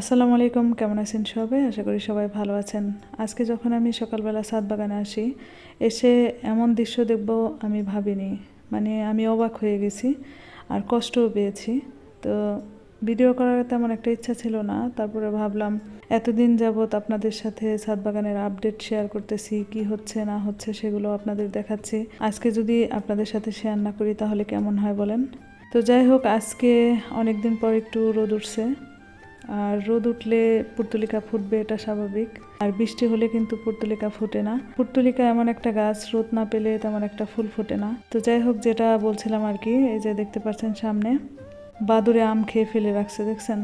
আসসালামু আলাইকুম, কেমন আছেন সবাই? আশা করি সবাই ভালো আছেন। আজকে যখন আমি সকালবেলা সাত বাগানে আসি, এসে এমন দৃশ্য দেখব আমি ভাবিনি। মানে আমি অবাক হয়ে গেছি আর কষ্টও পেয়েছি। তো ভিডিও করার তেমন একটা ইচ্ছা ছিল না। তারপরে ভাবলাম, এতদিন যাবৎ আপনাদের সাথে সাত বাগানের আপডেট শেয়ার করতেছি, কি হচ্ছে, না হচ্ছে সেগুলো আপনাদের দেখাচ্ছি। আজকে যদি আপনাদের সাথে শেয়ার না করি, তাহলে কেমন হয় বলেন? তো যাই হোক, আজকে অনেক দিন পর একটু রোদ উঠছে। আর রোদ উঠলে পুর্তলিকা ফুটবে, এটা স্বাভাবিক। আর বৃষ্টি হলে কিন্তু পুর্তলিকা ফুটে না। পুর্তলিকা এমন একটা গাছ, রোদ না পেলে তেমন একটা ফুল ফোটে না। তো যাই হোক, যেটা বলছিলাম আর কি, এই যে দেখতে পাচ্ছেন সামনে বাদুরে আম খেয়ে ফেলে রাখছে, দেখছেন?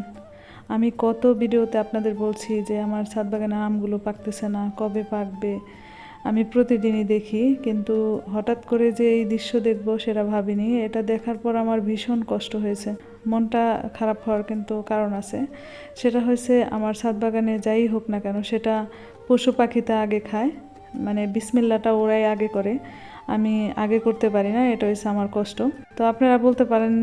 আমি কত ভিডিওতে আপনাদের বলছি যে আমার ছাদ বাগানে আমগুলো পাকতেছে না, কবে পাকবে? আমি প্রতিদিনই দেখি, কিন্তু হঠাৎ করে যে এই দৃশ্য দেখব সেটা ভাবিনি। এটা দেখার পর আমার ভীষণ কষ্ট হয়েছে। মনটা খারাপ হওয়ার কিন্তু কারণ আছে। সেটা হয়েছে আমার ছাদ বাগানে যাই হোক না কেন, সেটা পশু পাখিতে আগে খায়। মানে বিসমিল্লাটা ওরাই আগে করে। আমি আগে করতে পারি না, এটা হচ্ছে আমার কষ্ট। তো আপনারা বলতে পারেন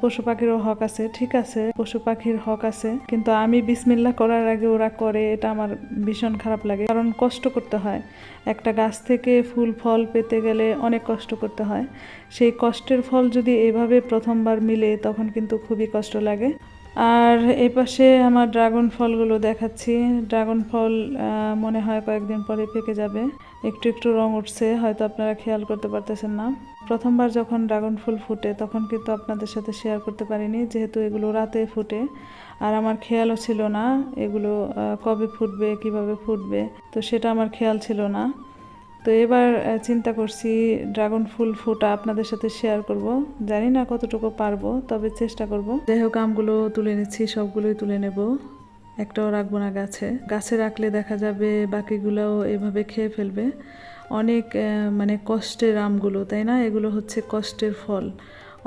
পশু পাখিরও হক আছে, ঠিক আছে, পশু পাখির হক আছে, কিন্তু আমি বিসমিল্লা করার আগে ওরা করে, এটা আমার ভীষণ খারাপ লাগে। কারণ কষ্ট করতে হয়। একটা গাছ থেকে ফুল, ফল পেতে গেলে অনেক কষ্ট করতে হয়। সেই কষ্টের ফল যদি এভাবে প্রথমবার মিলে, তখন কিন্তু খুবই কষ্ট লাগে। আর এই পাশে আমার ড্রাগন ফলগুলো দেখাচ্ছি। ড্রাগন ফল মনে হয় কয়েকদিন পরে পেকে যাবে। একটু একটু রং উঠছে, হয়তো আপনারা খেয়াল করতে পারতেছেন না। প্রথমবার যখন ড্রাগন ফুল ফুটে, তখন কিন্তু আপনাদের সাথে শেয়ার করতে পারিনি, যেহেতু এগুলো রাতে ফুটে। আর আমার খেয়ালও ছিল না এগুলো কবে ফুটবে, কীভাবে ফুটবে, তো সেটা আমার খেয়াল ছিল না। তো এবার চিন্তা করছি ড্রাগন ফুল ফুটা আপনাদের সাথে শেয়ার করব। জানি না কতটুকু পারব, তবে চেষ্টা করব। যাই হোক, আমগুলো তুলে নিচ্ছি, সবগুলোই তুলে নেব। একটাও রাখব না গাছে। গাছে রাখলে দেখা যাবে বাকিগুলোও এভাবে খেয়ে ফেলবে। অনেক মানে কষ্টের আমগুলো, তাই না? এগুলো হচ্ছে কষ্টের ফল।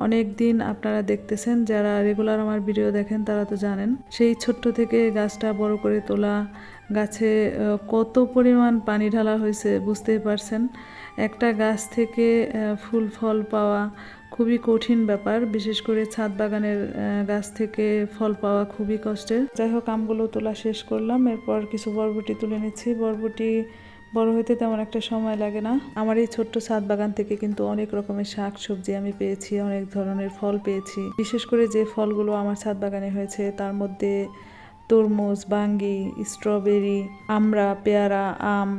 অনেক দিন আপনারা দেখতেছেন, যারা রেগুলার আমার ভিডিও দেখেন তারা তো জানেন। সেই ছোট্ট থেকে গাছটা বড় করে তোলা, গাছে কত পরিমাণ পানি ঢালা হয়েছে বুঝতেই পারছেন। একটা গাছ থেকে ফুল, ফল পাওয়া খুবই কঠিন ব্যাপার, বিশেষ করে ছাদ বাগানের গাছ থেকে ফল পাওয়া খুবই কষ্টের। যাই হোক, আমগুলো তোলা শেষ করলাম। এরপর কিছু বরবটি তুলে নিচ্ছি। বরবটি বড় হইতে তেমন একটা সময় লাগে না। আমার এই ছোট্ট ছাদ বাগান থেকে কিন্তু অনেক রকমের শাক সবজি আমি পেয়েছি, অনেক ধরনের ফল পেয়েছি। বিশেষ করে যে ফলগুলো আমার ছাদ বাগানে হয়েছে, তার মধ্যে তরমুজ, বাঙ্গি, স্ট্রবেরি, আমড়া, পেয়ারা, আম,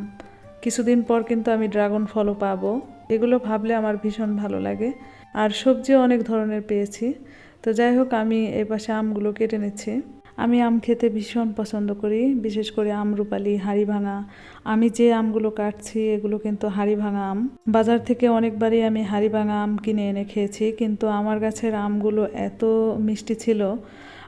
কিছুদিন পর কিন্তু আমি ড্রাগন ফলও পাবো। এগুলো ভাবলে আমার ভীষণ ভালো লাগে। আর সবজিও অনেক ধরনের পেয়েছি। তো যাই হোক, আমি এই পাশে আমগুলো কেটে নিচ্ছি। আমি আম খেতে ভীষণ পছন্দ করি, বিশেষ করে আমরুপালি হাড়ি ভাঙা। আমি যে আমগুলো কাটছি, এগুলো কিন্তু হাড়ি ভাঙা আম। বাজার থেকে অনেকবারই আমি হাড়ি ভাঙা আম কিনে এনে খেয়েছি, কিন্তু আমার গাছের আমগুলো এত মিষ্টি ছিল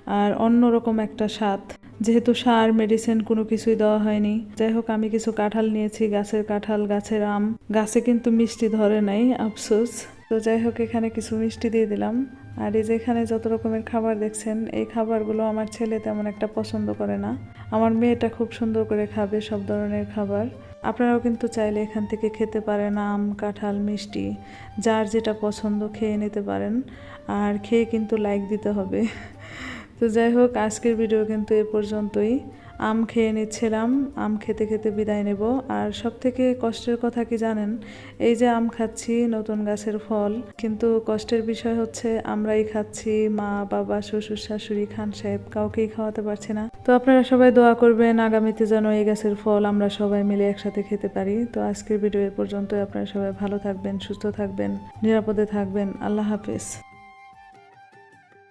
আর অন্যরকম একটা স্বাদ। যেহেতু সার, মেডিসিন কোনো কিছুই দেওয়া হয়নি। যাই হোক, আমি কিছু কাঁঠাল নিয়েছি, গাছের কাঁঠাল, গাছের আম। গাছে কিন্তু মিষ্টি ধরে নাই, আফসোস। তো যাই হোক, এখানে কিছু মিষ্টি দিয়ে দিলাম। আর এই যে এখানে যত রকমের খাবার দেখছেন, এই খাবারগুলো আমার ছেলে তেমন একটা পছন্দ করে না। আমার মেয়েটা খুব সুন্দর করে খাবে সব ধরনের খাবার। আপনারাও কিন্তু চাইলে এখান থেকে খেতে পারেন আম, কাঁঠাল, মিষ্টি, যার যেটা পছন্দ খেয়ে নিতে পারেন। আর খেয়ে কিন্তু লাইক দিতে হবে। তো যাই হোক, আজকের ভিডিও কিন্তু এ পর্যন্তই। আম খেয়ে নিচ্ছিলাম, আম খেতে খেতে বিদায় নেব। আর সব থেকে কষ্টের কথা কি জানেন? এই যে আম খাচ্ছি, নতুন গাছের ফল। কিন্তু কষ্টের বিষয় হচ্ছে, আমরাই খাচ্ছি, মা, বাবা, শ্বশুর, শাশুড়ি, খান সাহেব কাউকেই খাওয়াতে পারছি না। তো আপনারা সবাই দোয়া করবেন, আগামীতে যেন এই গাছের ফল আমরা সবাই মিলে একসাথে খেতে পারি। তো আজকের ভিডিও এ পর্যন্তই। আপনারা সবাই ভালো থাকবেন, সুস্থ থাকবেন, নিরাপদে থাকবেন। আল্লাহ হাফেজ।